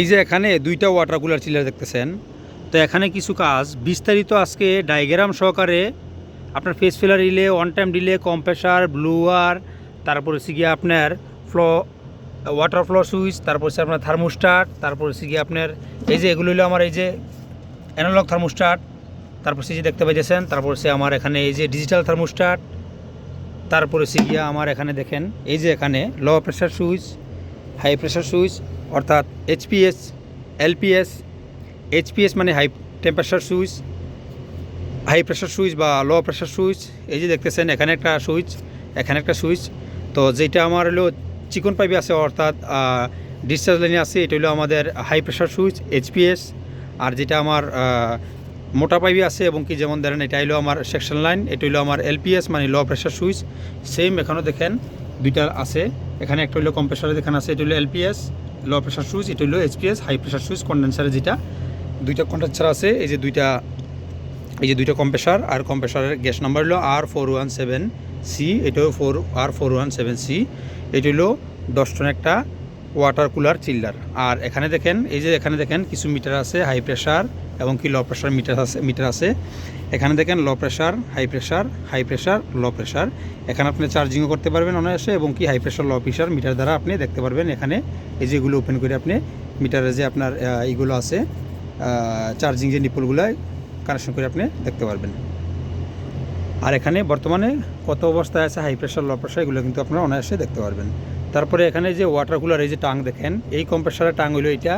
এই যে এখানে দুইটা ওয়াটার কুলার চিলার দেখতেছেন, তো এখানে কিছু কাজ। বিস্তারিত আজকে ডায়াগ্রাম সহকারে আপনার phase failure relay one time relay compressor blower তারপর হচ্ছে গিয়ে আপনার ফ্লো ওয়াটার ফ্লো সুইচ তারপর হচ্ছে আপনার থার্মোস্টাট তারপর হচ্ছে গিয়ে আপনার এই যে এগুলো হলো আমার এই যে অ্যানালগ থার্মোস্টাট তারপর সে যে দেখতে পাইতেছেন, তারপর সে আমার এখানে এই যে ডিজিটাল থার্মোস্টাট তারপর হচ্ছে গিয়ে আমার এখানে দেখেন, এই যে এখানে low pressure switch high pressure switch অর্থাৎ এইচপিএস এলপিএস এইচপিএস মানে high temperature switch high pressure switch বা লো প্রেশার সুইচ এই যে দেখতেছেন, এখানে একটা সুইচ এখানে একটা সুইচ তো যেটা আমার হলো চিকন পাইপে আছে, অর্থাৎ ডিসচার্জ লাইনে আছে, এটা হলো আমাদের হাই প্রেশার সুইচ এইচপিএস আর যেটা আমার মোটা পাইপে আছে এবং কি যেমন ধরেন, এটা হলো আমার সেকশন লাইন এটা হলো আমার এলপিএস মানে লো প্রেশার সুইচ সেম এখানেও দেখেন। দুইটা আছে। এখানে একটা হলো কম্প্রেসারে যেখানে আছে, এটা হলো এলপিএস লো প্রেশার সুইচ এটা হলো এইচপিএস হাই প্রেশার সুইচ কন্ডেন্সারে যেটা। দুইটা কন্ডেন্সার আছে, এই যে দুইটা, এই যে দুইটা কম্প্রেসার আর কম্প্রেসারের গ্যাস নাম্বার হলো R four one seven C এটাও four R four one seven C এটা হলো দশ টন একটা ওয়াটার কুলার চিল্লার আর এখানে দেখেন, এই যে এখানে দেখেন কিছু মিটার আছে হাই প্রেশার এবং কি লো প্রেশার মিটার আছে মিটার আছে। এখানে দেখেন low pressure high pressure high pressure low pressure এখানে আপনি চার্জিংও করতে পারবেন অনায়াসে এবং কি high pressure low pressure meter দ্বারা আপনি দেখতে পারবেন এখানে। এই যে এগুলো ওপেন করে আপনি মিটারে যে আপনার এইগুলো আছে চার্জিং যে নিপুলগুলো কানেকশন করে আপনি দেখতে পারবেন। আর এখানে বর্তমানে কত অবস্থায় আছে হাই প্রেশার লো প্রেশার এগুলো কিন্তু আপনারা অনায়াসে দেখতে পারবেন। তারপরে এখানে যে ওয়াটার কুলার এই যে টাং দেখেন, এই কম্প্রেসারের টাং হইল এইটা,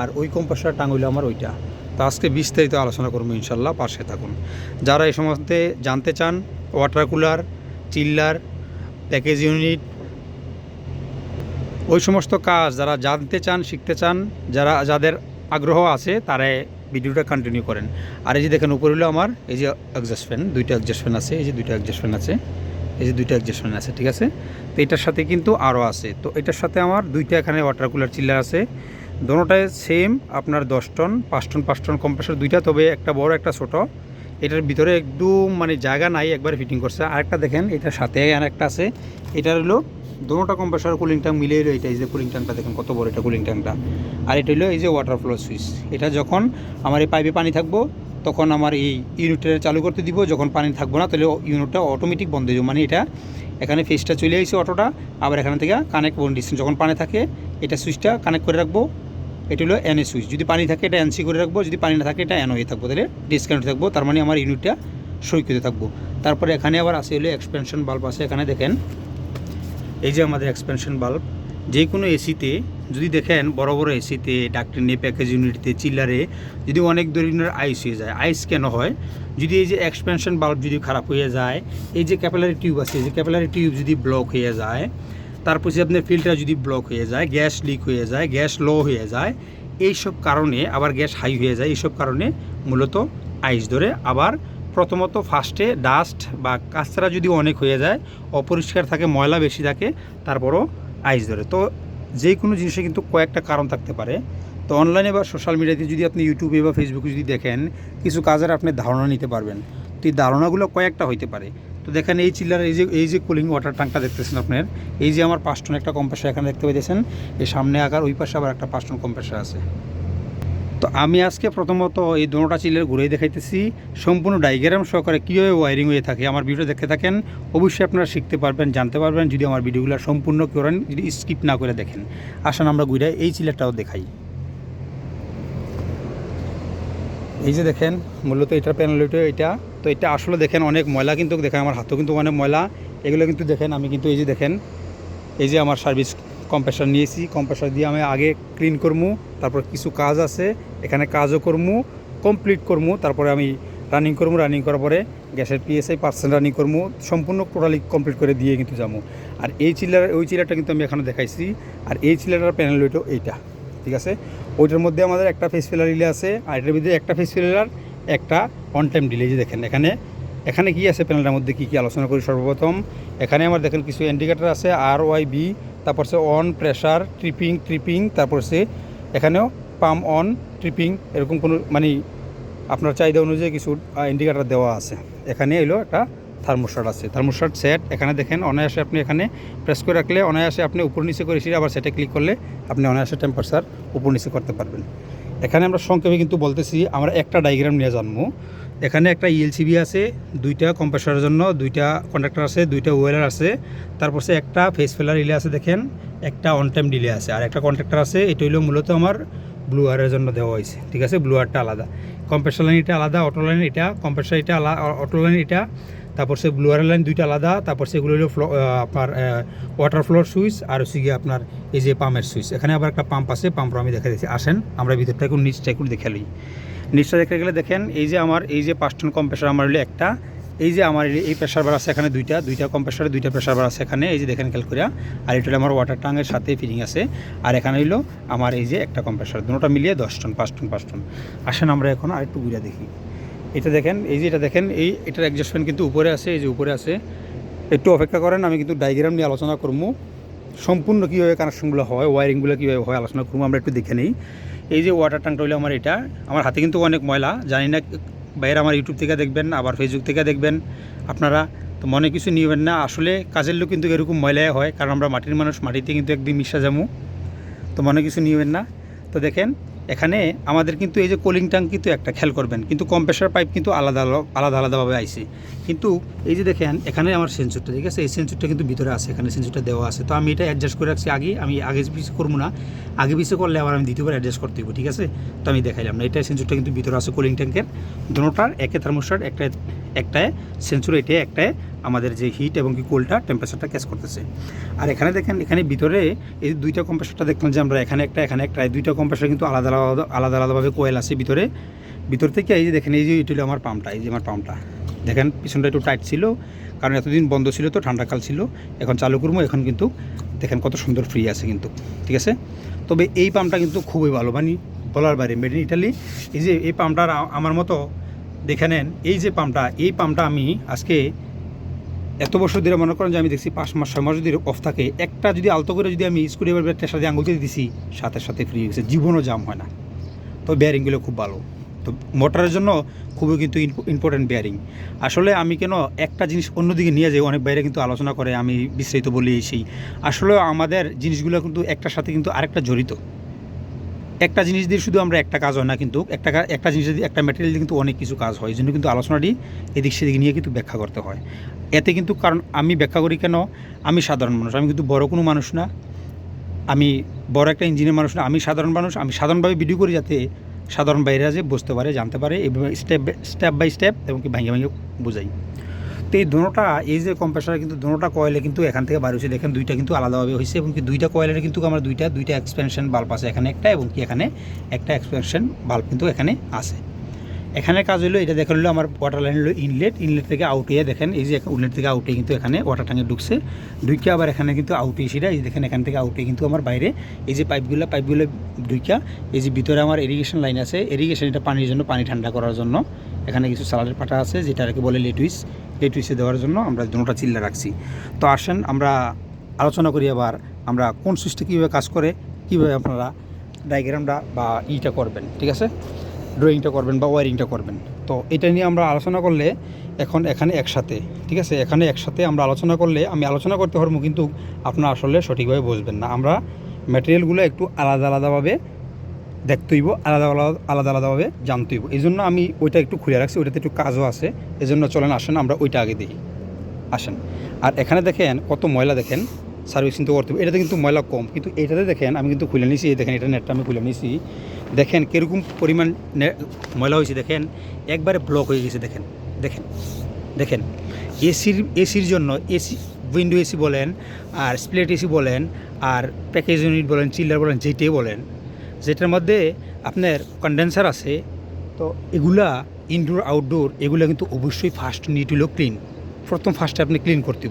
আর ওই কম্প্রেসারের টাং হইল আমার ওইটা। তো আজকে বিস্তারিত আলোচনা করব ইনশাল্লাহ পাশে থাকুন। যারা এই সমস্ত জানতে চান water cooler chiller package unit ওই সমস্ত কাজ যারা জানতে চান, শিখতে চান, যারা, যাদের আগ্রহ আছে তারা ভিডিওটা কন্টিনিউ করেন। আর এই যে দেখেন, উপরে হলো আমার, এই যে এক্সাস্ট ফ্যান দুইটা এক্সাস্ট ফ্যান আছে, এই যে দুইটা এক্সাস্ট ফ্যান আছে। এই যে দুইটা ফ্যান আছে, ঠিক আছে? তো এটার সাথে কিন্তু আরও আছে। তো এটার সাথে আমার দুইটা এখানে ওয়াটার কুলার চিল্লার আছে। দোনোটায় সেম আপনার দশ টন পাঁচ টন পাঁচ টন কম্প্রেসার দুইটা, তবে একটা বড়, একটা ছোট। এটার ভিতরে একদম মানে জায়গা নাই, একবার ফিটিং করছে। আরেকটা দেখেন, এটার সাথে আর একটা আছে। এটার হলো দোনোটা কম্প্রেসার কুলিং ট্যাঙ্ক মিলে এলো এটা এই যে কুলিং ট্যাঙ্কটা দেখেন, কত বড় এটা কুলিং ট্যাঙ্কটা আর এটা হলো এই যে ওয়াটার ফ্লো সুইচ এটা যখন আমার এই পাইপে পানি থাকব তখন আমার এই ইউনিটটা চালু করতে দিব, যখন পানি থাকব না, তাহলে ইউনিটটা অটোমেটিক বন্ধ হয়ে যাবে। মানে এটা, এখানে ফেসটা চলে আসছে অটোটা, আবার এখান থেকে কানেক্ট ডিস্টেন্স যখন পানি থাকে, এটা সুইচটা কানেক্ট করে রাখব। এটা হলো এনএ সুইচ যদি পানি থাকে, এটা এনসি করে রাখব। যদি পানি না থাকে, এটা এন হয়ে থাকব। তাহলে ডিসকানেক্ট থাকব। তার মানে আমার ইউনিটটা সৈকতে থাকব। তারপরে এখানে আবার আছে হলো এক্সপেনশন বাল্ব আছে। এখানে দেখেন, এই যে আমাদের এক্সপেনশন বাল্ব যে কোনো এসিতে যদি দেখেন বড় বড় এসিতে ডাক্তারিনে প্যাকেজ ইউনিটতে চিল্লারে যদি অনেক ধরনের আইস হয়ে যায় আইস কেন হয়? যদি এই যে এক্সপেনশন বাল্ব যদি খারাপ হয়ে যায়, এই যে ক্যাপিলারি টিউব আছে যে ক্যাপিলারি টিউব যদি ব্লক হয়ে যায়, তারপর যে আপনার ফিল্টার যদি ব্লক হয়ে যায় গ্যাস লিক হয়ে যায় গ্যাস লো হয়ে যায়, এইসব কারণে আবার গ্যাস হাই হয়ে যায়, এইসব কারণে মূলত আইস ধরে। আবার প্রথমত ফার্স্টে ডাস্ট বা কাঁচরা যদি অনেক হয়ে যায়, অপরিষ্কার থাকে, ময়লা বেশি থাকে, তারপরও আইস ধরে। তো যে কোনো জিনিসে কিন্তু কয়েকটা কারণ থাকতে পারে। তো অনলাইনে বা সোশ্যাল মিডিয়াতে যদি আপনি ইউটিউবে বা ফেসবুকে যদি দেখেন, কিছু কাজের আপনি ধারণা নিতে পারবেন। তো এই ধারণাগুলো কয়েকটা হইতে পারে। তো দেখেন এই চিল্লার এই যে এই যে কুলিং ওয়াটার ট্যাঙ্কটা দেখতেছেন আপনার, এই যে আমার পাঁচ টন একটা কম্প্রেসার এখানে দেখতে পাইতেছেন, এই সামনে আকার, ওই পাশে আবার একটা পাঁচ টন কম্প্রেসার আছে। তো আমি আজকে প্রথমত এই দোনোটা চিলের ঘুরেই দেখাইতেছি। সম্পূর্ণ ডাইগ্রাম সহকারে কীভাবে ওয়ারিং হয়ে থাকে আমার ভিডিও দেখতে থাকেন। অবশ্যই আপনারা শিখতে পারবেন, জানতে পারবেন। যদি আমার ভিডিওগুলো সম্পূর্ণ করেন, যদি স্কিপ না করে দেখেন। আসেন আমরা ঘুরে এই চিলেরটাও দেখাই। এই যে দেখেন, মূলত এটার প্যানেলটা এটা তো এটা আসলে দেখেন অনেক ময়লা কিন্তু, দেখেন আমার হাতও কিন্তু অনেক ময়লা। এগুলো কিন্তু দেখেন, আমি কিন্তু এই যে দেখেন, এই যে আমার সার্ভিস কম্প্রেসার নিয়েছি, কম্প্রেসার দিয়ে আমি আগে ক্লিন করমু, তারপর কিছু কাজ আছে, এখানে কাজও করমু কমপ্লিট করমু, তারপরে আমি রানিং করমু রানিং করার পরে গ্যাসের পিএসআই পার্সেন্ট রানিং করমু, সম্পূর্ণ টোটালি কমপ্লিট করে দিয়ে কিন্তু যাব আর এই চিলার ওই চিলারটা কিন্তু আমি এখানে দেখাইছি, আর এই চিলারটার প্যানেল ওইটা এইটা, ঠিক আছে? ওইটার মধ্যে আমাদের একটা ফেস ফিলার রিলে আছে, আর এটার মধ্যে একটা ফেস ফিলার একটা অন টাইম ডিলে যে দেখেন, এখানে এখানে কি আছে প্যানেলটার মধ্যে কী কী আলোচনা করি সর্বপ্রথম? এখানে আমার দেখেন কিছু ইন্ডিকেটার আছে আর ওয়াই বি তারপর সে অন প্রেশার ট্রিপিং ট্রিপিং তারপর সে এখানেও পাম অন ট্রিপিং এরকম কোনো মানে আপনার চাহিদা অনুযায়ী কিছু ইন্ডিকেটার দেওয়া আছে। এখানে এলো একটা থার্মোস্টাট আছে। থার্মোস্টাট সেট এখানে দেখেন অনায়াসে আপনি এখানে প্রেস করে রাখলে, অনায়াসে আপনি উপর নিচে করে এসে আবার সেটে ক্লিক করলে আপনি অনায়াসে টেম্পারেচার উপর নিচে করতে পারবেন। এখানে আমরা সংক্ষেপে কিন্তু বলতেছি, আমরা একটা ডায়াগ্রাম নিয়ে জানব। এখানে একটা ইএলসিবি আছে, দুইটা কম্প্রেসারের জন্য, দুইটা কন্ডাক্টর আছে, দুইটা ওয়েলার আছে তারপর সে একটা ফেস ফেলার রিলে আছে দেখেন, একটা অন টাইম ডিলে আছে, আর একটা কন্ট্রাক্টর আছে, এটা হলো মূলত আমার ব্লু ওয়ারের জন্য দেওয়া হয়েছে, ঠিক আছে? ব্লু ওয়ারটা আলাদা। কম্প্রেসার লাইন এটা আলাদা অটো লাইন এটা কম্প্রেসার এটা আলাদা অটো লাইন এটা তারপর সে ব্লু লাইন দুইটা আলাদা তারপর সেগুলো হলো ফ্লো আপনার ওয়াটার ফ্লোর সুইচ আর হচ্ছে গিয়ে আপনার এই যে পাম্পের সুইচ এখানে আবার একটা পাম্প আছে পাম্পটা আমি দেখে দিচ্ছি আসেন, আমরা ভিতরটা একটু নিচটা একটু দেখে লই। নিচটা দেখতে গেলে দেখেন, এই যে আমার, এই যে পাঁচটন কম্প্রেসার আমার হলো একটা, এই যে আমার এই প্রেশার বার আছে এখানে দুইটা দুইটা কম্প্রেসারে দুইটা প্রেশার বার আছে এখানে, এই যে দেখেন খেয়াল করিয়া, আর এটা হলো আমার ওয়াটার ট্যাঙ্কের সাথে ফিটিং আছে, আর এখানে হইল আমার এই যে একটা কম্প্রেসার দুটোটা মিলিয়ে দশ টন পাঁচ টন পাঁচ টন আসেন আমরা এখন আরেকটু ঘুরে দেখি। এটা দেখেন, এই যে এটা দেখেন, এই, এটার অ্যাডজাস্টমেন্ট কিন্তু উপরে আছে, এই যে উপরে আছে। একটু অপেক্ষা করেন, আমি কিন্তু ডায়াগ্রাম নিয়ে আলোচনা করব। সম্পূর্ণ কীভাবে কানেকশনগুলো হয় ওয়ারিংগুলো কীভাবে হয়, আলোচনা করব, আমরা একটু দেখে নিই। এই যে ওয়াটার ট্যাঙ্ক রইল আমার এটা, আমার হাতে কিন্তু অনেক ময়লা, জানি না, বাইরে আমার ইউটিউব থেকে দেখবেন, আবার ফেসবুক থেকে দেখবেন আপনারা, তো মনে কিছু নিবেন না। আসলে কাজের লোক কিন্তু এরকম ময়লাই হয়, কারণ আমরা মাটির মানুষ, মাটিতে কিন্তু একদিন মিশা যাব, তো মনে কিছু নিবেন না। তো দেখেন এখানে আমাদের কিন্তু এই যে কোলিং ট্যাঙ্ক কিন্তু একটা খেয়াল করবেন, কিন্তু কম্প্রেসার পাইপ কিন্তু আলাদা আলো- আলাদা আলাদাভাবে আইছে। কিন্তু এই যে দেখেন, এখানে আমার সেন্সরটা ঠিক আছে? এই সেন্সরটা কিন্তু ভিতরে আছে, এখানে সেন্সরটা দেওয়া আছে। তো আমি এটা অ্যাডজাস্ট করে রাখছি আগে, আমি আগে পিছিয়ে করব না। আগে পিছিয়ে করলে আবার আমি দ্বিতীয়বার অ্যাডজাস্ট করতে হইব, ঠিক আছে? তো আমি দেখাইলাম না, এটা সেন্সরটা কিন্তু ভিতরে আছে কুলিং ট্যাঙ্কের দুটোটার একে থার্মোস্টার একটা, একটায় সেন্সর এটাই একটায় আমাদের যে হিট এবং কি কোলটা টেম্পারেচারটা ক্যাচ করতেছে। আর এখানে দেখেন, এখানে ভিতরে এই দুইটা কম্প্রেসারটা দেখলাম যে আমরা এখানে একটা এখানে একটা, এই দুইটা কম্প্রেসার কিন্তু আলাদা আলাদা আলাদা, আলাদাভাবে কোয়েল আছে ভিতরে। ভিতর থেকে এই যে দেখেন, এই যে এটা আমার পাম্পটা এই যে আমার পাম্পটা দেখেন, পিছনটা একটু টাইট ছিল, কারণ এতদিন বন্ধ ছিল তো, ঠান্ডাকাল ছিল। এখন চালু করব, এখন কিন্তু দেখেন কত সুন্দর ফ্রি আছে কিন্তু, ঠিক আছে? তবে এই পাম্পটা কিন্তু খুবই ভালো মানে বলার বাইরে মেড ইন ইটালি এই যে, এই পাম্পটার আমার মতো, দেখে নেন, এই যে পাম্পটা এই পাম্পটা আমি আজকে এত বছর ধরে মনে করেন যে আমি দেখছি পাঁচ মাস, ছয় মাস যদি অফ থাকে, একটা যদি আলতো করে যদি আমি স্কুলে এবার সাথে আঙুল দিয়ে দিছি, সাথে সাথে ফ্রি হয়েছে জীবনও জাম হয় না। তো বেয়ারিংগুলো খুব ভালো। তো মোটরের জন্য খুবই কিন্তু ইম্পর্টেন্ট বেয়ারিং আসলে আমি কেন একটা জিনিস অন্যদিকে নিয়ে যাই, অনেক বাইরে কিন্তু আলোচনা করে, আমি বিস্তারিত বলি সেই। আসলে আমাদের জিনিসগুলো কিন্তু একটার সাথে কিন্তু আরেকটা জড়িত। একটা জিনিস দিয়ে শুধু আমরা একটা কাজ হয় না কিন্তু, একটা একটা জিনিস দিয়ে একটা ম্যাটেরিয়াল দিয়ে কিন্তু অনেক কিছু কাজ হয়। জন্য কিন্তু আলোচনাটি এদিক সেদিক নিয়ে কিন্তু ব্যাখ্যা করতে হয়। এতে কিন্তু কারণ আমি ব্যাখ্যা করি কেন? আমি সাধারণ মানুষ, আমি কিন্তু বড় কোনো মানুষ না। আমি বড় একটা ইঞ্জিনিয়ার মানুষ না, আমি সাধারণ মানুষ। আমি সাধারণভাবে ভিডিও করি যাতে সাধারণ বাইরেরা যে বুঝতে পারে, জানতে পারে এবং স্টেপ স্টেপ বাই স্টেপ এবং কি ভাঙে ভাঙে বোঝাই। তো এই দোনোটা এই যে কম্প্রেসার কিন্তু দোনোটা কয়েলে কিন্তু এখান থেকে বার হয়েছে। দেখেন, দুইটা কিন্তু আলাদাভাবে হয়েছে এবং কি দুইটা কয়েলের কিন্তু আমার দুইটা দুইটা এক্সপেনশন বাল্ব আছে এখানে একটা এবং কি এখানে একটা এক্সপেনশন বাল্ব কিন্তু এখানে আছে। এখানে কাজ হলো এটা দেখা হলো আমার ওয়াটার লাইন হলো ইনলেট ইনলেট থেকে আউট হয়ে দেখেন, এই যে ইনলেট থেকে আউটে কিন্তু এখানে ওয়াটার ট্যাঙ্কে ঢুকছে। ঢুকে আবার এখানে কিন্তু আউটে সেটা এই দেখেন এখান থেকে আউটে কিন্তু আমার বাইরে, এই যে পাইপগুলো পাইপগুলো ঢুকিয়া এই যে ভিতরে আমার ইরিগেশন লাইন আছে ইরিগেশন এটা পানির জন্য, পানি ঠান্ডা করার জন্য। এখানে কিছু সালাদের পাটা আছে, যেটা আর কি বলে লেটুইস লেটুইসে দেওয়ার জন্য আমরা দুটোটা চিল্লা রাখছি। তো আসেন, আমরা আলোচনা করি আবার, আমরা কোন সুইচটা কীভাবে কাজ করে, কীভাবে আপনারা ডায়াগ্রামটা বা ইটা করবেন, ঠিক আছে? ড্রয়িংটা করবেন বা ওয়ারিংটা করবেন। তো এটা নিয়ে আমরা আলোচনা করলে এখন এখানে একসাথে, ঠিক আছে? এখানে একসাথে আমরা আলোচনা করলে, আমি আলোচনা করতে পারব কিন্তু আপনারা আসলে সঠিকভাবে বুঝবেন না। আমরা ম্যাটেরিয়ালগুলো একটু আলাদা আলাদাভাবে দেখতে হইব, আলাদা আলাদা আলাদা আলাদাভাবে জানতে হইব। এই জন্য আমি ওইটা একটু খুলে রাখছি, ওইটাতে একটু কাজও আছে। এই জন্য চলেন, আসেন, আমরা ওইটা আগে দিই। আসেন। আর এখানে দেখেন কত ময়লা দেখেন সার্ভিসিং তো করতে হবে। এটাতে কিন্তু ময়লা কম, কিন্তু এটাতে দেখেন, আমি কিন্তু খুলে এই দেখেন, এটা নেটটা আমি খুলে নিয়েছি দেখেন কীরকম পরিমাণ ময়লা হয়েছে, দেখেন। একবারে ব্লক হয়ে গেছে, দেখেন দেখেন দেখেন। এসির এসির জন্য এসি উইন্ডো এসি বলেন, আর স্প্লেট এসি বলেন, আর প্যাকেজ ইউনিট বলেন চিল্লার বলেন, যেটাই বলেন, যেটার মধ্যে আপনার কন্ডেন্সার আছে, তো এগুলা ইনডোর আউটডোর এগুলো কিন্তু অবশ্যই ফার্স্ট নিট হলো ক্লিন প্রথম ফার্স্টে আপনি ক্লিন করতে।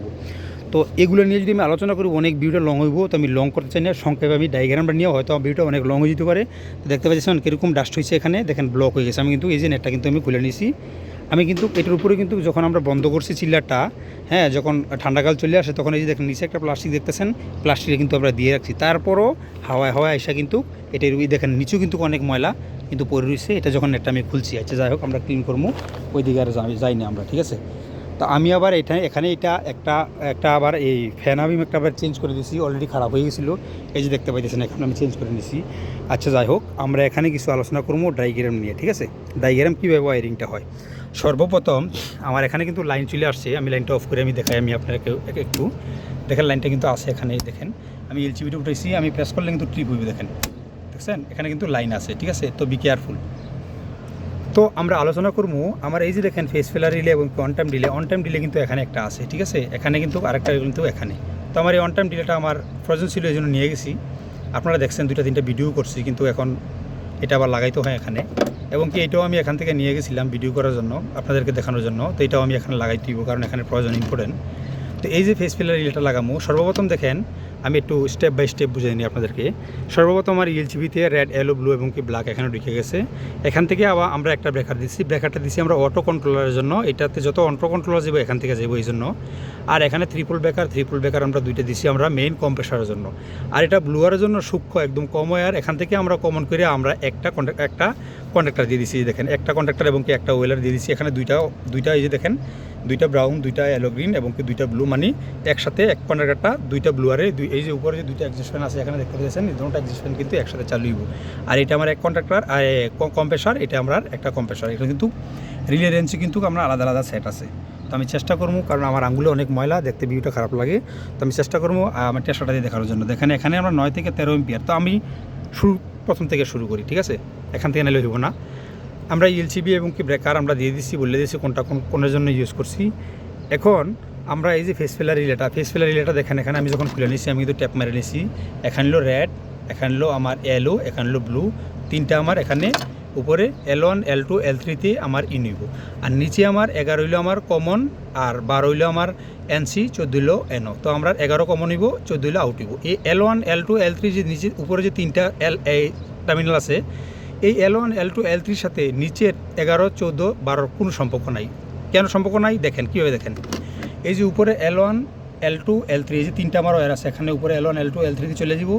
তো এগুলো নিয়ে যদি আমি আলোচনা করি, অনেক ভিডিওটা লং হইব, তো আমি লং করতে চাই না। সংক্ষেপে আমি ডায়াগ্রামটা নিয়ে, হয়তো ভিডিওটা অনেক লং হয়ে যেতে পারে। তো দেখতে পাচ্ছেন কীরকম ডাস্ট হয়েছে এখানে। দেখেন ব্লক হয়ে গেছে। আমি কিন্তু এই যে নেটটা কিন্তু আমি খুলে নিয়েছি আমি কিন্তু এটার উপরে কিন্তু যখন আমরা বন্ধ করছি চিল্লারটা হ্যাঁ যখন ঠান্ডাকাল চলে আসে, তখন এই যে দেখেন নিচে একটা প্লাস্টিক দেখতেছেন প্লাস্টিকে কিন্তু আমরা দিয়ে রাখছি। তারপরও হাওয়ায় হাওয়ায় এসে কিন্তু এটার দেখেন নিচেও কিন্তু অনেক ময়লা কিন্তু পরে রয়েছে। এটা যখন নেটটা আমি খুলছি আচ্ছা যাই হোক, আমরা ক্লিন করব ওই দিকে আর যাই না আমরা, ঠিক আছে? তো আমি আবার এটা এখানে এটা একটা একটা আবার এই ফ্যান আমি একটা আবার চেঞ্জ করে দিয়েছি অলরেডি খারাপ হয়ে গেছিল। এই যে দেখতে পাইতেছেন, এখন আমি চেঞ্জ করে নিয়েছি আচ্ছা যাই হোক, আমরা এখানে কিছু আলোচনা করব ডাইগ্রাম নিয়ে, ঠিক আছে? ডাইগ্রাম কীভাবে ওয়ারিংটা হয়? সর্বপ্রথম, আমার এখানে কিন্তু লাইন চলে আসছে, আমি লাইনটা অফ করে আমি দেখাই, আমি আপনাকে একটু। দেখেন লাইনটা কিন্তু আছে এখানে দেখেন। আমি এলচিবিটা উঠেছি আমি প্রেস করলে কিন্তু ট্রিপ হইবে, দেখেন। দেখছেন? এখানে কিন্তু লাইন আছে, ঠিক আছে? তো বি কেয়ারফুল তো আমরা আলোচনা করব আমার এই যে দেখেন ফেস ফেলার রিলে এবং on time delay on time delay কিন্তু এখানে একটা আছে, ঠিক আছে? এখানে কিন্তু আরেকটা কিন্তু এখানে। তো আমার এই অন টাইম ডিলেটা আমার প্রয়োজন ছিল এই জন্য নিয়ে গেছি। আপনারা দেখছেন দুইটা তিনটা ভিডিও করছি, কিন্তু এখন এটা আবার লাগাইতে হয় এখানে। এবং কি এটাও আমি এখান থেকে নিয়ে গেছিলাম ভিডিও করার জন্য, আপনাদেরকে দেখানোর জন্য। তো এটাও আমি এখানে লাগাইতে দিব, কারণ এখানে প্রয়োজন ইম্পর্টেন্ট তো এই যে ফেস ফিলার রিলেটা লাগামো, সর্বপ্রথম দেখেন আমি একটু স্টেপ বাই স্টেপ বুঝে নিই আপনাদেরকে। সর্বপ্রথম আমার ইএলজিবিতে রেড এলো ব্লু এবং কি ব্ল্যাক এখানে ঢুকে গেছে। এখান থেকে আবার আমরা একটা ব্রেকার দিচ্ছি ব্রেকারটা দিচ্ছি আমরা অটো কন্ট্রোলারের জন্য। এটাতে যত অটো কন্ট্রোলার যাব এখান থেকে যাব এই জন্য আর এখানে ত্রিপুল ব্রেকার ত্রিপুল ব্রেকার আমরা দুইটা দিচ্ছি আমরা মেইন কম্প্রেসারের জন্য। আর এটা ব্লুয়ারের জন্য সূক্ষ্ম, একদম কম আর এখান থেকে আমরা কমন করে আমরা একটা একটা কন্ট্রাক্টর দিয়ে দিচ্ছি দেখেন, একটা কন্ট্রাক্টর এবং কি একটা ওয়েলার দিয়ে দিচ্ছি এখানে দুইটা দুইটা এই যে দেখেন, দুইটা ব্রাউন দুইটা ইয়েলো গ্রিন এবং কি দুইটা ব্লু মানে একসাথে এক কন্ট্রাক্টরটা দুইটা ব্লুয়ারে দুই, এই যে উপরে যে দুইটা অ্যাডজাস্টমেন্ট আছে, এখানে দেখতে পেয়েছেন এই দুটো অ্যাডজাস্টমেন্ট কিন্তু একসাথে চালু হইব। আর এটা আমার এক কন্ট্রাক্টর আর কম্প্রেসার এটা আমার একটা কম্প্রেসার এটা কিন্তু রিলে রেঞ্জে কিন্তু আমরা আলাদা আলাদা সেট আছে। তো আমি চেষ্টা করব, কারণ আমার আঙ্গুলে অনেক ময়লা, দেখতে ভিউটা খারাপ লাগে। তো আমি চেষ্টা করব আমার টেস্টাটা দিয়ে দেখানোর জন্য। দেখেন, এখানে আমরা নয় থেকে তেরো এম্পিয়ার তো আমি শুরু, প্রথম থেকে শুরু করি, ঠিক আছে? এখান থেকে নিলে হইব না। আমরা এলসিবি এবং কি ব্রেকার আমরা দিয়ে দিচ্ছি বলে দিচ্ছি কোনটা কোন, কোনের জন্য ইউজ করছি। এখন আমরা এই যে ফেস ফেলার রিলেটা ফেস ফেলার রিলেটা দেখেন, এখানে আমি যখন খুলে নিয়েছি আমি কিন্তু ট্যাপ মেরে নিয়েছি এখানে হলো রেড এখানে হলো আমার এলো এখানে হলো ব্লু তিনটা আমার এখানে, উপরে এল ওয়ান এল টু এল থ্রিতে আমার ইনিব আর নিচে আমার এগারো হইল আমার কমন আর বারো হইল আমার এনসি চোদ্দ হইল এনও তো আমরা এগারো কমন হইব, চোদ্দ হইল আউট হইব। এই L one L two L three যে নিচে, উপরে যে তিনটা এল টার্মিনাল আছে এই এল ওয়ান এল টু এল থ্রির সাথে নিচের এগারো, চৌদ্দো, বারোর কোনো সম্পর্ক নাই। কেন সম্পর্ক নাই? দেখেন, কীভাবে দেখেন? এই যে উপরে L one L two L three এই যে তিনটা আমার ওয়ার আছে, এখানে উপরে এল ওয়ান এল টু এল থ্রিতে চলে যাব।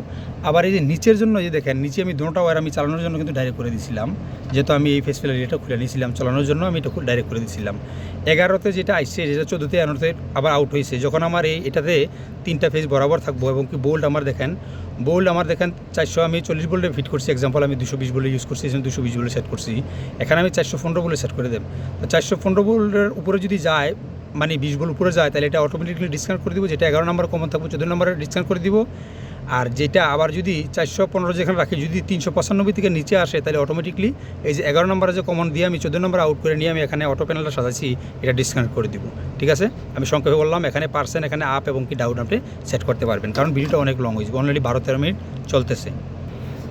আবার এই যে নিচের জন্য যে দেখেন, নিচে আমি দুটোটা ওয়ার আমি চালানোর জন্য কিন্তু ডাইরেক্ট করে দিয়েছিলাম যেহেতু আমি এই ফেস এটা খুলে নিয়েছিলাম, চালানোর জন্য আমি এটা ডাইরেক্ট করে দিয়েছিলাম এগারোতে যেটা আসছে, যেটা চোদ্দোতে, এগারোতে আবার আউট হয়েছে। যখন আমার এই, এটাতে তিনটা ফেজ বরাবর থাকব, এবং কি বোল্ড আমার দেখেন বোল্ড আমার দেখেন চারশো, আমি চল্লিশ বোল্টে ফিট করছি। এক্সাম্পল আমি দুশো বিশ বলে ইউজ করছি, এই দুশো বিশ বলে সেট করছি। এখানে আমি চারশো পনেরো বলে সেট করে দেব। চারশো পনেরো বোল্টের উপরে যদি যায় মানে বিশ বল উপরে যায়, তাহলে এটা অটোমেটিকলি ডিসকাউন্ট করে দিব, যেটা এগারো নম্বর কমন থাকবে, চোদ্দ নম্বরে ডিসকাউন্ট করে দিব। আর যেটা আবার যদি চারশো পনেরো যেখানে রাখি, যদি তিনশো পঁচানব্বই থেকে নিচে আসে, তাহলে অটোমেটিকলি এই যে এগারো নম্বরে যে কমন দিয়ে আমি চোদ্দ নম্বর আউট করে নিয়ে আমি এখানে অটো প্যানেলটা সাজাচ্ছি, এটা ডিসকাউন্ট করে দিব। ঠিক আছে? আমি সংক্ষেপে বললাম, এখানে পার্সেন্ট এখানে আপ এবং কি ডাউন আপনি সেট করতে পারবেন, কারণ ভিডিওটা অনেক লং হয়েছে অলরেডি বারো তেরো মিনিট চলতেছে।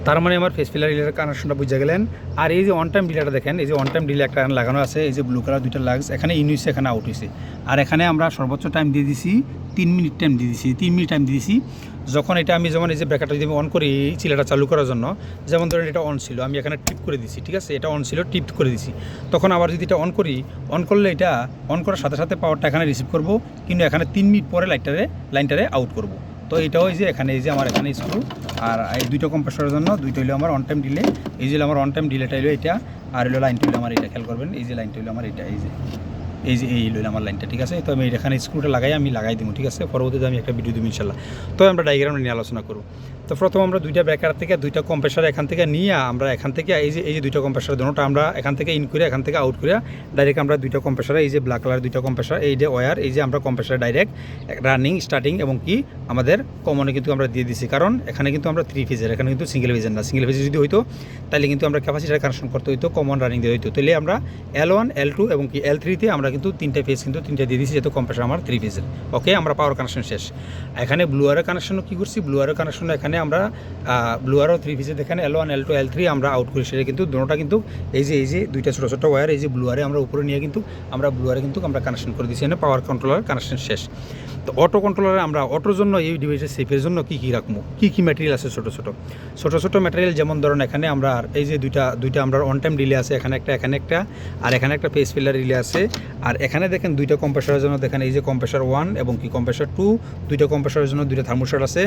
তার মানে আমার ফেস ফিলার রিলের কানেকশনটা বুঝে গেলেন। আর এই যে অন টাইম ডিলেটা দেখেন, এই যে অন টাইম ডিলে একটা লাগানো আছে, এই যে ব্লু কালার দুইটা লাগস এখানে ইন হয়েছে এখানে আউট হয়েছে আর এখানে আমরা সর্বোচ্চ টাইম দিয়ে দিছি, তিন মিনিট টাইম দিয়ে দিছি, তিন মিনিট টাইম দিয়ে দিছি। যখন এটা আমি যেমন এই যে ব্রেকারটা যদি অন করি, এই চিলাটা চালু করার জন্য, যেমন ধরেন এটা অন ছিল, আমি এখানে টিপ করে দিছি, ঠিক আছে? এটা অন ছিল টিপ করে দিছি। তখন আবার যদি এটা অন করি অন করলে এটা অন করার সাথে সাথে পাওয়ারটা এখানে রিসিভ করব, কিন্তু এখানে তিন মিনিট পরে লাইটটারে লাইনটারে আউট করব। তো এটা এই যে এখানে, এই যে আমার এখানে স্ক্রু আর এই দুইটা কম্প্রেসরের জন্য দুইটা হইল আমার অন টাইম ডিলে এই যে হলো আমার অন টাইম ডিলেটা হইল এটা, আর হইল লাইনটা হইল আমার এটা খেয়াল করবেন, এই যে লাইনটা হইল আমার এটা এই যে এই যে এই লইলো আমার লাইনটা ঠিক আছে? তো আমি এখানে স্ক্রুটা লাগাই, আমি লাগাই দিব ঠিক আছে? পরবর্তীতে আমি একটা ভিডিও দিব ইনশাল্লাহ তো আমরা ডায়াগ্রাম নিয়ে আলোচনা করব। তো প্রথম আমরা দুইটা ব্যাকার থেকে দুইটা কম্প্রেসার এখান থেকে নিয়ে আমরা এখান থেকে এই যে এই যে দুইটা কম্প্রেসার দুটোটা আমরা এখান থেকে ইন করে এখান থেকে আউট করে ডাইরেক্ট আমরা দুইটা কম্প্রেসার এই যে ব্ল্যাক কালার দুইটা কম্প্রেসার এই যে ওয়ার এই যে আমরা কম্প্রেসার ডাইরেক্ট রানিং স্টার্টিং এবং কি আমাদের কমনে কিন্তু আমরা দিয়ে দিছি। কারণ এখানে কিন্তু আমরা থ্রি ফেজের এখানে কিন্তু সিঙ্গেল ফেজের না। সিঙ্গেল ফেজে যদি হইতো তাহলে কিন্তু আমরা ক্যাপাসিটার কানেকশন করতে হইতো কমন রানিং দিয়ে হইতো। তাহলে আমরা এল ওয়ান এল টু এবং কি এল থ্রিতে আমরা কিন্তু তিনটা ফেজ কিন্তু তিনটা দিয়ে দিছি, যেহেতু কম্প্রেসার আমার থ্রি ফেজের ওকে আমরা পাওয়ার কানেকশন শেষ। এখানে ব্লুয়ারের কানেকশনও কী করছি? ব্লুয়ারের কানেকশন এখানে আমরা ব্লুয়ারও থ্রি ফেজে দেখেন L one L two L three আমরা আউট করি। সেটা কিন্তু দুটোটা কিন্তু এই যে এই যে দুইটা ছোটো ছোটো ওয়ার এই যে ব্লুয়ারে আমরা উপরে নিয়ে কিন্তু আমরা ব্লুয়ারে কিন্তু আমরা কানেকশন করে দিচ্ছি এখানে পাওয়ার কন্ট্রোলার কানেকশন শেষ। তো অটো কন্ট্রোলারে আমরা অটোর জন্য এই ডিভাইসের সেফের জন্য কী কী রাখব? কী কী ম্যাটেরিয়াল আছে ছোটো ছোটো? ছোটো ছোটো ম্যাটেরিয়াল যেমন ধরুন এখানে আমরা আর এই যে দুইটা দুইটা আমরা অন টাইম রিলে আছে, এখানে একটা এখানে একটা, আর এখানে একটা পেস ফিলার রিলে আছে। আর এখানে দেখেন দুইটা কম্প্রেসারের জন্য দেখেন এই যে কম্প্রেসার ওয়ান এবং কি কম্প্রেসার টু দুইটা কম্প্রেসারের জন্য দুইটা থার্মোস্টার আছে।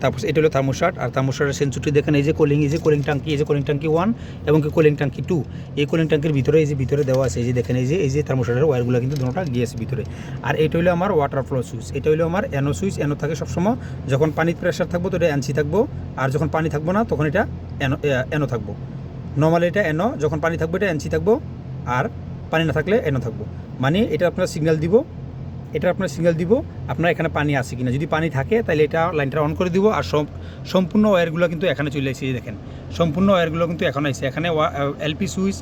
তারপর এটা হলো থার্মোস্টাট আর থার্মোস্টাটের সেন্সরটি দেখেন, এই যে কোলিং, এই যে কোলিং ট্যাঙ্কি, এই যে কোলিং ট্যাঙ্কি ওয়ান এবং কি কোলিং ট্যাঙ্কি টু। এই কোলিং ট্যাঙ্কির ভিতরে, এই যে ভিতরে দেওয়া আছে, এই যে দেখেন, এই যে এই যে থার্মোস্টাটের ওয়্যারগুলো কিন্তু দুটোটা গিয়েছে ভিতরে। আর এটা হলো আমার ওয়াটার ফ্লো সুইচ এটা হলো আমার এনো সুইচ এনো থাকে সবসময়, যখন পানির প্রেশার থাকব, তো এটা এনসি থাকব, আর যখন পানি থাকব না, তখন এটা এনো এনো থাকব। নর্মালি এটা এনো যখন পানি থাকবে, এটা এনসি থাকব, আর পানি না থাকলে এনো থাকব। মানে এটা আপনার সিগন্যাল দিব এটা আপনার সিগন্যাল দিব, আপনার এখানে পানি আছে কিনা। যদি পানি থাকে তাহলে এটা লাইনটা অন করে দিব আর সম্পূর্ণ ওয়্যারগুলো কিন্তু এখানে চলে এসেছে এই দেখেন। সম্পূর্ণ ওয়্যারগুলো কিন্তু এখন আছে এখানে LP switch,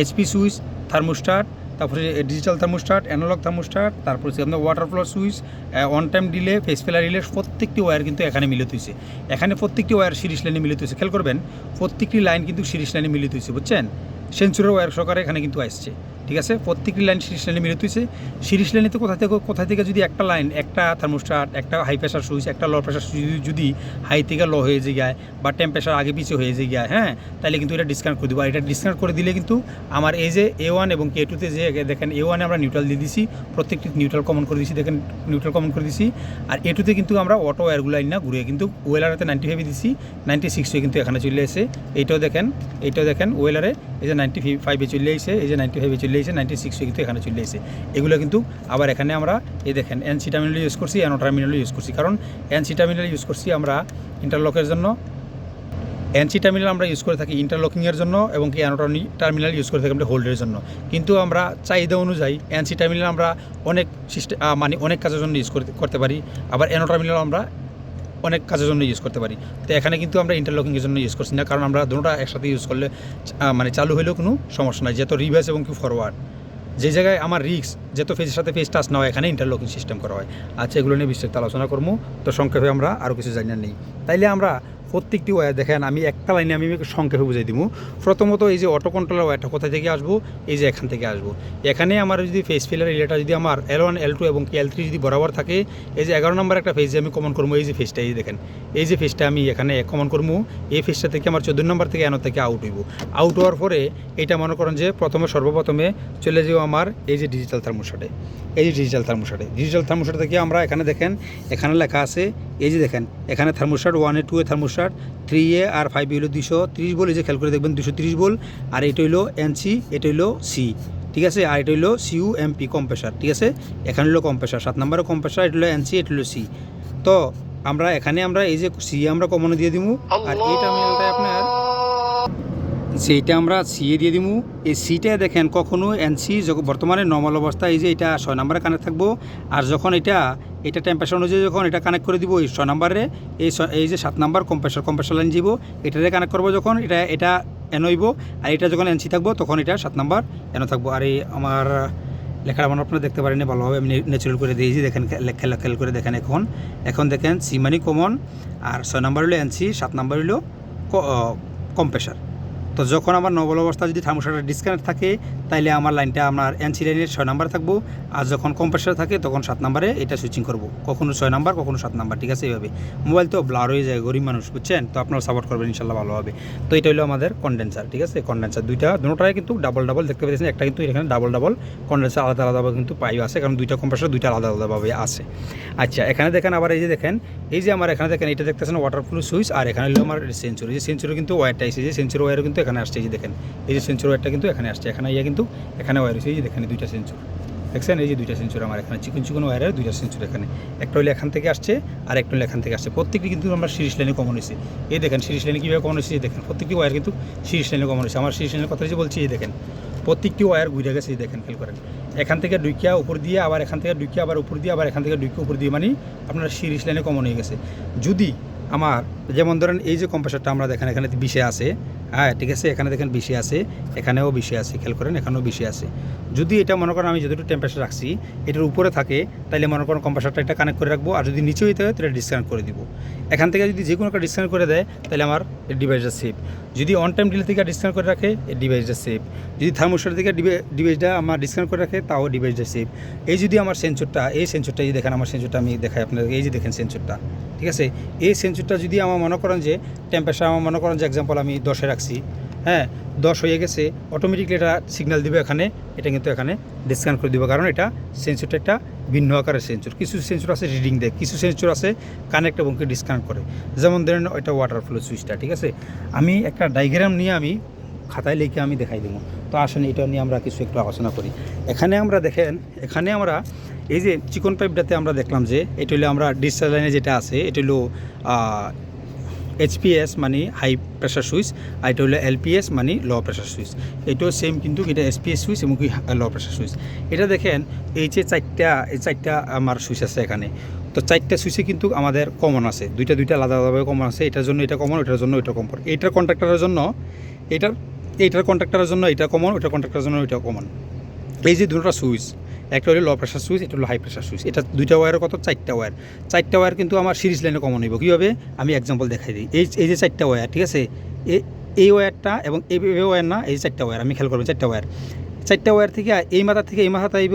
HP switch thermostat তারপরে ডিজিটাল থার্মোস্টাট, অ্যানালগ থার্মোস্টাট, তারপরে হচ্ছে আপনার water switch on time delay, phase failure relay প্রত্যেকটি ওয়্যার কিন্তু এখানে মিলিত হয়েছে এখানে প্রত্যেকটি ওয়্যার সিরিজ লাইনে মিলিত হয়েছে খেয়াল করবেন, প্রত্যেকটি লাইন কিন্তু সিরিজ লাইনে মিলিত হয়েছে বুঝছেন? সেঞ্চুরের ওয়্যার সহকারে এখানে কিন্তু আসছে। ঠিক আছে? প্রত্যেকটি লাইন সিরিজ লাইনে মিলিত হয়েছে সিরিজ লাইনে তো কোথা থেকে কোথা থেকে যদি একটা লাইন একটা থার্মোস্টাট একটা হাই প্রেশার সুইচ একটা লো প্রেশার সুইচ যদি হাই থেকে লো হয়ে যে যায় বা টেম্পারেচার আগে পিছে হয়ে যে যায় হ্যাঁ? তাহলে কিন্তু এটা ডিসকানেক্ট করে দেবো। আর এটা ডিসকানেক্ট করে দিলে কিন্তু আমার এই যে এ ওয়ান এবং কে টুতে যে দেখেন এ ওয়ানে আমরা নিউট্রাল দিয়ে দিছি, প্রত্যেকটি নিউট্রাল কমন করে দিছি, দেখেন নিউট্রাল কমন করে দিছি। আর এ টুতে কিন্তু আমরা অটো ওয়্যারগুলো না ঘুরে কিন্তু ওয়েলারেতে নাইনটি ফাইভে দিছি নাইনটি সিক্সে কিন্তু এখানে চলে এসে এইটাও দেখেন এইটাও দেখেন ওয়েলারে এই যে নাইনটি ফাইভে চলে এসে এই যে নাইনটি ফাইভে চলে এসে নাইনটি সিক্সে কিন্তু এখানে চলে এসে। এগুলো কিন্তু আবার এখানে আমরা এই দেখেন এনসি টার্মিনাল ইউজ করছি এনো টার্মিনাল ইউজ করছি। কারণ এনসি টার্মিনাল ইউজ করছি আমরা ইন্টারলকের জন্য। এনসি টার্মিনাল আমরা ইউজ করে থাকি ইন্টারলকিংয়ের জন্য এবং কি অ্যানোটনি টার্মিনাল ইউজ করে থাকি আমরা হোল্ডের জন্য। কিন্তু আমরা চাহিদা অনুযায়ী এনসি টার্মিনাল আমরা অনেক সিস্টেম মানে অনেক কাজের জন্য ইউজ করতে পারি। আবার অ্যানো টার্মিনাল আমরা অনেক কাজের জন্য ইউজ করতে পারি। তো এখানে কিন্তু আমরা ইন্টারলকিংয়ের জন্য ইউজ করছি না, কারণ আমরা দুটোটা একসাথে ইউজ করলে মানে চালু হলেও কোনো সমস্যা নাই। যেহেতু রিভার্স এবং কি ফরওয়ার্ড যে জায়গায় আমার রিক্স যেহেতু ফেজের সাথে ফেজ টাচ না হয়, এখানে ইন্টারলকিং সিস্টেম করা হয়। আচ্ছা এগুলো নিয়ে বিস্তারিত আলোচনা করব। তো সংক্ষেপে আমরা আরও কিছু জানি না নেই। তাইলে আমরা প্রত্যেকটি ওয়্যার দেখেন, আমি একটা লাইনে আমি সংক্ষেপে বুঝাই দিব প্রথমত এই যে অটো কন্ট্রোলার ওয়্যারটা কোথা থেকে আসব? এই যে এখান থেকে আসব। এখানে আমার যদি ফেস ফিলার রিলেটা যদি আমার এল ওয়ান এল টু এবং এল থ্রি যদি বরাবর থাকে, এই যে এগারো নম্বর একটা ফেজ আমি কমন করব, এই যে ফেজটা এই দেখেন। এই যে ফেজটা আমি এখানে কমন করব, এই ফেজটা থেকে আমার চোদ্দ নম্বর থেকে এনো থেকে আউট হইব। আউট হওয়ার পরে এটা মনে করেন যে প্রথমে সর্বপ্রথমে চলে যাব আমার এই যে ডিজিটাল থার্মোস্টাটে এই যে ডিজিটাল থার্মোস্টাটে ডিজিটাল থার্মোস্টাট থেকে আমরা এখানে দেখেন, এখানে লেখা আছে এই যে দেখেন, এখানে থার্মোস্টার ওয়ানে টু এ থার্মোস্টার থ্রি এ আর ফাইভ হলো দুশো তিরিশ বল, এই যে খেয়াল করে দেখবেন দুশো তিরিশ বল, আর এটা হলো এনসি এটা হলো সি ঠিক আছে? আর এটা হলো সিউ এমপি কম্প্রেসার ঠিক আছে? এখানে হলো কম্প্রেসার সাত নম্বরও কম্প্রেসার এটা হলো এনসি এটা হলো সি তো আমরা এখানে আমরা এই যে সি আমরা কমনে দিয়ে দিব আর এই টার্মিনালটা আপনার সেইটা আমরা সিএ দিয়ে দিমু। এই সিটা দেখেন, কখনো এনসি বর্তমানে নর্মাল অবস্থা এই যে এটা ছয় নম্বরে কানেক্ট থাকব, আর যখন এটা এটা টেম্পারেচার অনুযায়ী যখন এটা কানেক্ট করে দিব, এই ছয় নম্বরে, এই এই যে সাত নম্বর কম্প্রেসার কম্প্রেসার লাইন যাব এটাতে কানেক্ট করব যখন, এটা এটা এনইব আর এটা যখন এনসি থাকব, তখন এটা সাত নম্বর এনো থাকব। আর এই আমার লেখাটা মানে আপনারা দেখতে পারেন, ভালোভাবে আমি ন্যাচুরাল করে দিয়েছি, দেখেন খেলা খেল করে দেখেন এখন। এখন দেখেন সি মানি কমন আর ছয় নম্বর হলো এনসি সাত নম্বর হলো কম্প্রেসার তো যখন আমার নবল অবস্থা যদি থার্মোস্টারটা ডিসকানেক্ট থাকে, তাইলে আমার লাইনটা আমার এনসি লাইনের ছয় নাম্বার থাকব। আর যখন কম্প্রেসার থাকে, তখন সাত নাম্বারে এটা সুইচিং করব। কখনো ছয় নাম্বার, কখনো সাত নাম্বার, ঠিক আছে এইভাবে। মোবাইল তো ব্লার হয়ে যায়, গরিব মানুষ, বুঝছেন? তো আপনারা সাপোর্ট করবেন ইনশাল্লাহ ভালো হবে। তো এটা হলো আমাদের কন্ডেন্সার ঠিক আছে? কন্ডেন্সার দুইটা, দুটোটাই কিন্তু ডাবল ডাবল দেখতে পেয়েছেন একটা কিন্তু এখানে ডাবল ডাবল কন্ডেন্সার আলাদা আলাদাভাবে কিন্তু পাইও আছে। কারণ দুইটা কম্প্রেসার দুইটা আলাদা আলাদাভাবে আছে। আচ্ছা এখানে দেখেন আবার এই যে দেখেন, এই যে আমার এখানে দেখেন, এটা দেখতেছেন ওয়াটারপ্রুফ সুইচ আর এখানে হলো আমার সেঞ্চুরি যে সেঞ্চুরি কিন্তু ওয়ারটা এসেছে। যে সেঞ্চুরি ওয়ারও কিন্তু এখানে আসছে, এই যে দেখেন, এই যে সেঞ্চুর ওয়ারটা কিন্তু এখানে আসছে, এখানে ইয়ে কিন্তু এখানে ওয়ার হয়েছে, এই যে দেখেন দুইটা সেঞ্চুর দেখছেন? এই যে দুইটা সেঞ্চুর আমার এখানে, চিকন চিকন ওয়ারের দুইটা সেঞ্চুর এখানে। একটা হলো এখান থেকে আসছে, আর একটা হলো এখান থেকে আসছে। প্রত্যেকটি কিন্তু আমরা সিরিজ লাইনে কমন হয়েছে। এই দেখেন সিরিজ লাইনে কীভাবে কমন হয়েছে দেখেন, প্রত্যেকটি ওয়ার কিন্তু সিরিজ লাইনে কমন হয়েছে। আমার সিরিজ লাইনের কথা যে বলছি, এই দেখেন, প্রত্যেকটি ওয়্যার ঘুরে গেছে, এই দেখেন, খেয়াল করেন। এখান থেকে ডুইকিয়া উপর দিয়ে আবার এখান থেকে ডুইকিয়া আবার উপর দিয়ে, আবার এখান থেকে ডুইকিয়া উপর দিয়ে মানে আপনার সিরিজ লাইনে কমন হয়ে গেছে। যদি আমার, যেমন ধরেন এই যে কম্প্রেসারটা আমরা দেখেন, এখানে বিশে আছে। হ্যাঁ ঠিক আছে, এখানে দেখেন বিশে আছে, এখানেও বিশে আছে, খেয়াল করেন, এখানেও বিশে আছে। যদি এটা মনে করেন আমি যতটুকু টেম্পারেচার রাখছি, এটার উপরে থাকে তাহলে মনে করেন কম্প্রেসারটা এটা কানেক্ট করে রাখব, আর যদি নিচে হইতে হয়, তাহলে ডিসকানেক্ট করে দিব। এখান থেকে যদি যে কোনো একটা ডিসকানেক্ট করে দেয় তাহলে আমার ডিভাইসটা সেফ যদি অন টাইম ডিলে থেকে ডিসকানেক্ট করে রাখে ডিভাইসটা সেফ যদি থার্মোস্টার থেকে ডিভাইসটা আমার ডিসকানেক্ট করে রাখে, তাও ডিভাইসটা সেফ এই যদি আমার সেন্সরটা এই সেন্সরটা এই দেখেন, আমার সেন্সরটা আমি দেখাই আপনাদের এই যে দেখেন সেন্সরটা ঠিক আছে? এই সেন্সরটা যদি আমার মনে করেন যে টেম্পারেচার আমার মনে করেন যে এক্সাম্পল আমি দশে রাখছি হ্যাঁ? দশ হয়ে গেছে অটোমেটিকলি এটা সিগন্যাল দিবে এখানে, এটা কিন্তু এখানে ডিসকানেক্ট করে দিবে। কারণ এটা সেন্সরটা একটা ভিন্ন আকারের সেন্সর কিছু সেন্সর আছে রিডিং দেয়, কিছু সেন্সর আছে কানেক্ট এবং ডিসকানেক্ট করে। যেমন ধরেন এটা ওয়াটার ফ্লো সুইচটা ঠিক আছে? আমি একটা ডাইগ্রাম নিয়ে আমি খাতায় লিখে আমি দেখাই দেবো। তো আসেন, এটা নিয়ে আমরা কিছু একটু আলোচনা করি। এখানে আমরা দেখেন, এখানে আমরা এই যে চিকন পাইপটাতে আমরা দেখলাম যে, এটা হলো আমরা ডিজিটাল লাইনে যেটা আছে, এটা হলো এইচপিএস মানে হাই প্রেশার সুইচ আর এটা হলো এলপিএস মানে লো প্রেশার সুইচ এটাও সেম কিন্তু এটা এসপিএস সুইচ এবং কি লো প্রেশার সুইচ এটা দেখেন, এই যে চারটা, এই চারটা আমার সুইচ আছে এখানে। তো চারটা সুইচে কিন্তু আমাদের কমন আছে। দুইটা দুইটা আলাদা আলাদাভাবে কমন আছে। এটার জন্য এটা কমন এটার জন্য এটা কমন এইটার কন্ট্রাক্টরের জন্য এটার, এইটার কন্ট্রাক্টরের জন্য এটা কমন ওইটার কন্ট্রাক্টরের জন্য ওইটা কমন এই যে দুটো সুইচ একটা হলো লো প্রেশার সুইচ এটা হলো হাই প্রেশার সুইচ এটা দুইটা ওয়্যারের কত? চারটা ওয়্যার চারটা ওয়্যার কিন্তু আমার সিরিজ লাইনে কমন হইব। কীভাবে? আমি এক্সাম্পল দেখাই দিই। এই এই যে চারটা ওয়্যার ঠিক আছে? এই ওয়্যারটা এবং এই ওয়্যার না, এই চারটা ওয়্যার আমি খেয়াল করব চারটা ওয়্যার চারটা ওয়্যার থেকে এই মাথা থেকে এই মাথাতে আইব,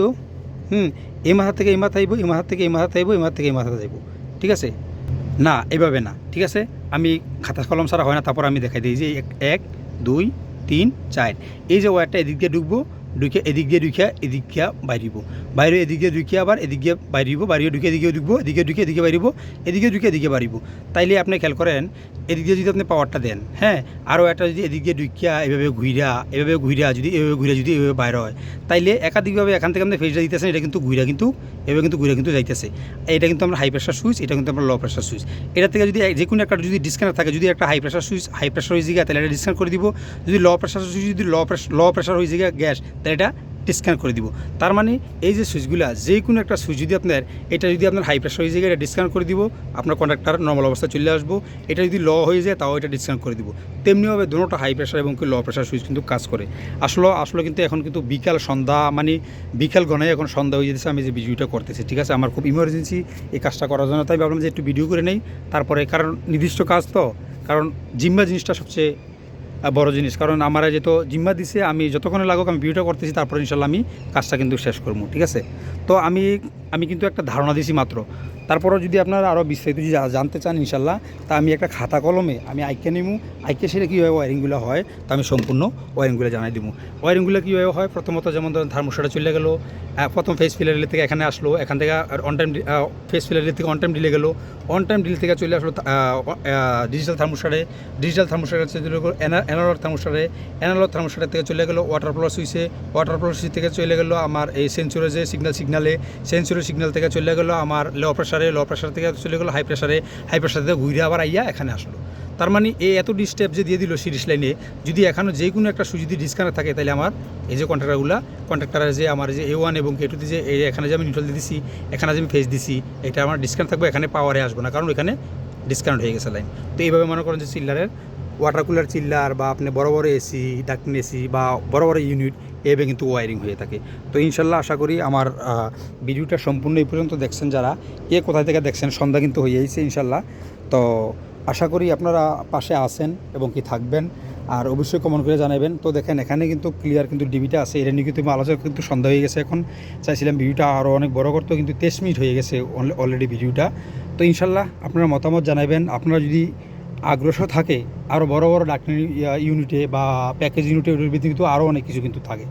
হুম? এই মাথা থেকে এই মাথা আইব, এই মাথা থেকে এই মাথাতে আইব, এই মাথা থেকে এই মাথাতে যাইব ঠিক আছে? না এভাবে না, ঠিক আছে? আমি খাতা কলম ছাড়া হয় না, তারপর আমি দেখাই দিই যে এক দুই তিন চার। এই যে ওয়্যারটা এদিক দিয়ে ঢুকবো ঢুকে এদিক দিয়ে ঢুকিয়া এদিক দিয়া বাইরিব বাইরে এদিক দিয়ে ঢুকিয়া আবার এদিক দিয়ে বাইরিব বাইরে ঢুকে এদিকে ঢুকবো এদিকে ঢুকে এদিকে বাইরিব এদিকে ঢুকে এদিকে বাড়িব তাইলে আপনি খেয়াল করেন এদিক দিয়ে যদি আপনি পাওয়ারটা দেন হ্যাঁ আরও একটা যদি এদিক দিয়ে ঢুকিয়া এভাবে ঘুইরা এভাবে ঘুইরা যদি এভাবে ঘুরে যদি এভাবে বাইরে হয় তাইলে একাধিকভাবে এখান থেকে আপনি ফেসটা দিতেছেন এটা কিন্তু ঘুইরা কিন্তু এভাবে কিন্তু ঘুরে কিন্তু যাইতেছে এটা কিন্তু আমরা হাই প্রেশার সুইচ এটা কিন্তু আমরা লো প্রেশার সুইচ এটা থেকে যদি যে কোনো একটা যদি ডিসকানেক্ট থাকে যদি একটা high pressure switch high pressure হয়ে যায় তাহলে এটা ডিসকানেক্ট করে দিব যদি লো প্রেশার সুইচ যদি লো প্রেশার লো প্রেশার হয়ে যায় গ্যাস তাহলে এটা ডিসকানেক্ট করে দিব। তার মানে এই যে সুইচগুলো যে কোনো একটা সুইচ যদি আপনার, এটা যদি আপনার হাই প্রেশার হয়ে যায়, এটা ডিসকানেক্ট করে দিব, আপনার কন্ডাক্টার নর্মাল অবস্থায় চলে আসব, এটা যদি ল হয়ে যায়, তাও এটা ডিসকানেক্ট করে দিব। তেমনিভাবে দুটোটা হাই প্রেশার এবং ল প্রেশার সুইচ কিন্তু কাজ করে। আসলে আসলে কিন্তু এখন কিন্তু বিকাল সন্ধ্যা মানে বিকাল গণায় এখন সন্ধ্যা হয়ে যেতেছে, আমি যে ভিডিওটা করতেছি, ঠিক আছে? আমার খুব ইমার্জেন্সি এই কাজটা করার জন্য, তাই ভাবলাম যে একটু ভিডিও করে নেই। তারপরে, কারণ নির্দিষ্ট কাজ তো, কারণ জিম্মা জিনিসটা সবচেয়ে বড় জিনিস। কারণ আমার যেহেতু জিম্মা দিছে, আমি যতক্ষণে লাগুক আমি ভিডিওটা করতেছি, তারপরে ইনশাল্লাহ আমি কাজটা কিন্তু শেষ করব, ঠিক আছে? তো আমি আমি কিন্তু একটা ধারণা দিছি মাত্র। তারপরেও যদি আপনারা আরও বিস্তারিত যদি জানতে চান ইনশাল্লাহ, তা আমি একটা খাতা কলমে আমি আইকে নিমু, আইকে সেটা কীভাবে ওয়ারিংগুলো হয়, তা আমি সম্পূর্ণ ওয়ারিংগুলো জানাই দিব ওয়ারিংগুলো কীভাবে হয়? প্রথমত যেমন ধরেন থার্মোস্টারে চলে গেলো প্রথম ফেস ফিলারের থেকে এখানে আসলো, এখান থেকে অন টাইম ফেস ফিলারের থেকে অন টাইম ডিলে গেলো। অন টাইম ডিল থেকে চলে আসলো ডিজিটাল থার্মোস্টারে ডিজিটাল থার্মোস্টারে চলে গেলো অ্যানালগ থার্মোস্টারে অ্যানালগ থার্মোস্টারের থেকে চলে গেলো ওয়াটার প্লাস সুইচে ওয়াটার প্লাস সুইচ থেকে চলে গেলো আমার এই সেন্সুরে যে সিগন্যাল সিগনালে সেন্সুরের সিগনাল থেকে চলে গেলো আমার লো প্রেশারে লো প্রেশার থেকে চলে গেলো হাই প্রেশারে হাই প্রেশার থেকে ঘুরে আবার আইয়া এখানে আসলো। তার মানে এই এত স্টেপ যে দিয়ে দিল সিরিজ লাইনে যদি এখানে যে কোনো একটা সুযোগ যদি থাকে, তাহলে আমার এই যে কন্ট্রাক্টারগুলো কন্ট্রাক্টারের যে আমার যে এ ওয়ান এবং কে টুতে যে এখানে যে আমি নিউট্রাল দিয়ে দিছি, এখানে যে আমি ফেস দিছি, এটা আমার ডিসকান থাকবে, এখানে পাওয়ারে আসব না, কারণ এখানে ডিসকাউন্ট হয়ে গেছে লাইন তো এইভাবে মনে করেন যে চিল্লারের ওয়াটার কুলার চিল্লার বা আপনি বড় বড় এসি ডাক্টিন এসি বা বড় বড় ইউনিট এভাবে কিন্তু ওয়ারিং হয়ে থাকে। তো ইনশাল্লাহ আশা করি আমার ভিডিওটা সম্পূর্ণ এই পর্যন্ত দেখছেন যারা। কে কোথায় থেকে দেখছেন, সন্ধ্যা কিন্তু হয়ে গেছে ইনশাল্লাহ। তো আশা করি আপনারা পাশে আছেন এবং কি থাকবেন। আর অবশ্যই কমেন্ট করে জানাবেন। তো দেখেন, এখানে কিন্তু ক্লিয়ার কিন্তু ডিবিটা আছে। এটা নিয়ে কিন্তু আলোচনা কিন্তু সন্ধ্যা হয়ে গেছে এখন। চাইছিলাম ভিডিওটা আরও অনেক বড় করতে, কিন্তু তেইশ মিনিট হয়ে গেছে অলরেডি ভিডিওটা। তো ইনশাল্লাহ আপনারা মতামত জানাবেন। আপনারা যদি আগ্রহ থাকে আরও বড় বড় ডাক্তারি ইউনিটে বা প্যাকেজ ইউনিটে ওটার কিন্তু আরও অনেক কিছু কিন্তু থাকে।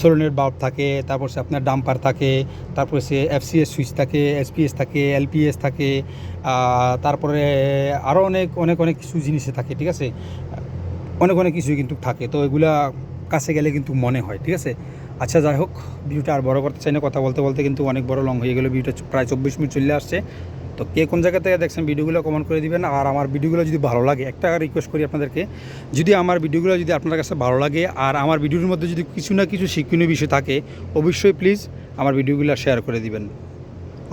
সোলনের বাল্ব থাকে, তারপর সে আপনার ডাম্পার থাকে, তারপরে সে এফসিএস সুইচ থাকে এসপিএস থাকে এলপিএস থাকে তারপরে আরও অনেক অনেক অনেক কিছু জিনিসে থাকে, ঠিক আছে? অনেক অনেক কিছুই কিন্তু থাকে, তো এগুলা কাছে গেলে কিন্তু মনে হয়, ঠিক আছে? আচ্ছা যাই হোক, ভিডিওটা আর বড় করতে চাই না, কথা বলতে বলতে কিন্তু অনেক বড় লং হয়ে গেলো, ভিডিওটা প্রায় চব্বিশ মিনিট চলে আসছে। তো কে কোন জায়গা থেকে দেখছেন ভিডিওগুলো কমেন্ট করে দিবেন। আর আমার ভিডিওগুলো যদি ভালো লাগে, একটা রিকোয়েস্ট করি আপনাদেরকে, যদি আমার ভিডিওগুলো যদি আপনার কাছে ভালো লাগে, আর আমার ভিডিওর মধ্যে যদি কিছু না কিছু শিক্ষণীয় বিষয় থাকে, অবশ্যই প্লিজ আমার ভিডিওগুলো শেয়ার করে দিবেন।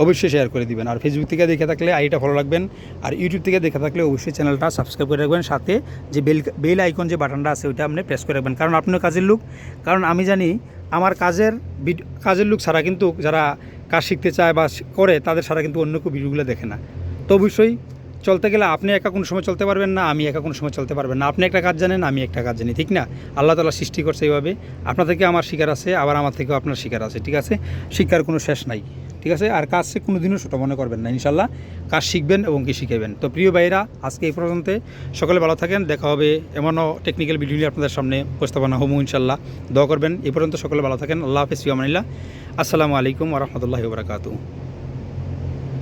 অবশ্যই শেয়ার করে দিবেন। আর ফেসবুক থেকে দেখে থাকলে আইটা ফলো রাখবেন। আর ইউটিউব থেকে দেখে থাকলে অবশ্যই চ্যানেলটা সাবস্ক্রাইব করে রাখবেন। সাথে যে বেল বেল আইকন যে বাটনটা আছে, ওইটা আপনি প্রেস করে রাখবেন। কারণ আপনার কাজের লুক কারণ আমি জানি আমার কাজের কাজের লুক ছাড়া কিন্তু যারা কাজ শিখতে চায় বা করে, তাদের ছাড়া কিন্তু অন্য কেউ ভিডিওগুলো দেখে না। তো অবশ্যই চলতে গেলে আপনি একা কোনো সময় চলতে পারবেন না, আমি একা কোনো সময় চলতে পারবেন না। আপনি একটা কাজ জানেন, আমি একটা কাজ জানি, ঠিক না? আল্লাহ তালা সৃষ্টি করছে এইভাবে। আপনার থেকে আমার শিকার আছে, আবার আমার থেকেও আপনার শিকার আছে, ঠিক আছে? শিক্ষার কোনো শেষ নাই, ঠিক আছে? আর কাজ সে কোনো দিনও ছোটো মনে করবেন না ইনশাল্লাহ কাজ শিখবেন এবং কি শিখাবেন। তো প্রিয় ভাইরা আজকে এই পর্যন্ত। সকলে ভালো থাকেন, দেখা হবে এমনও টেকনিক্যাল ভিডিও নিয়ে আপনাদের সামনে উপস্থাপনা হব ইনশাল্লাহ দোয়া করবেন, এই পর্যন্ত সকলে ভালো থাকেন, আল্লাহ হাফিজ ফিয়ামানিল্লাহ আসসালামু আলাইকুম রহমতুল্লাহি বারকাতু